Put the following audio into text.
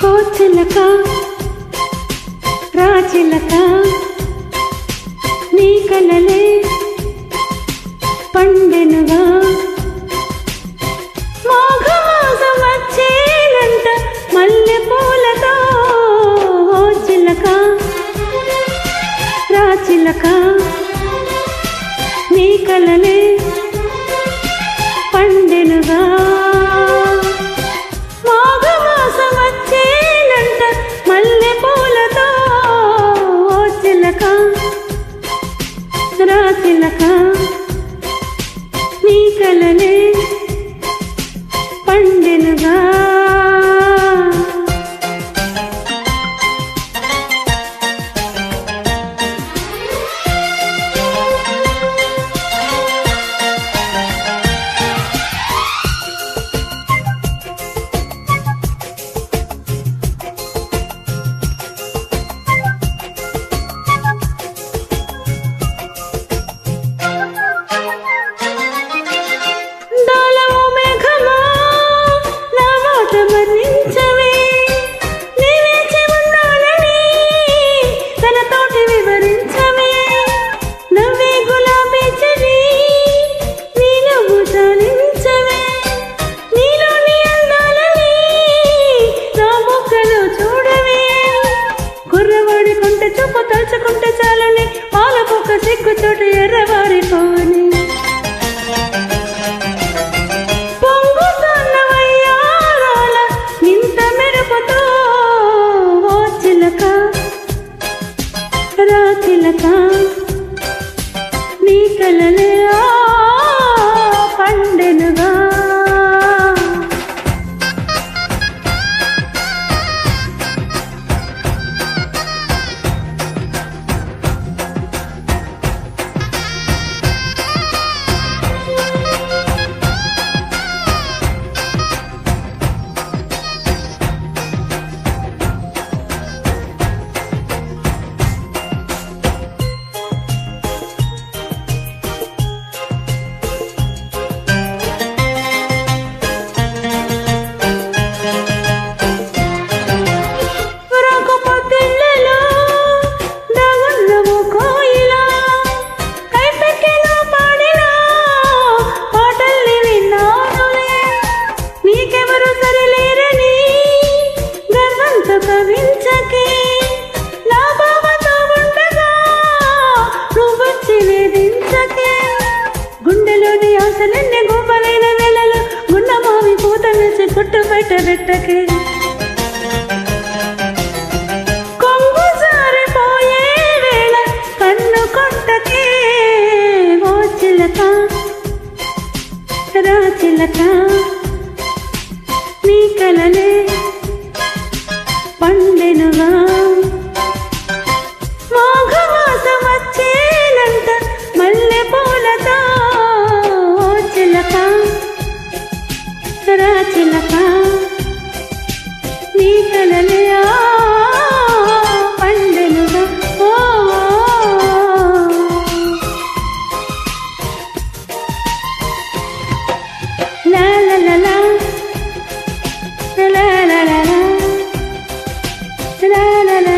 ఓ చిలక నీ కలలే పండెనుగా. చిలక నీ కలలే en la cama. చిలక నీ కలలే బయట పెట్టకే కొంగు జారిపోయే వేళ కన్ను కొట్టకే. ఓ చిలక రా చిలక. నీ కలలే నీ కలలే ఆ పండెనుగా. ఓ లా లా లా. లా లా లా లా. లా లా లా లా.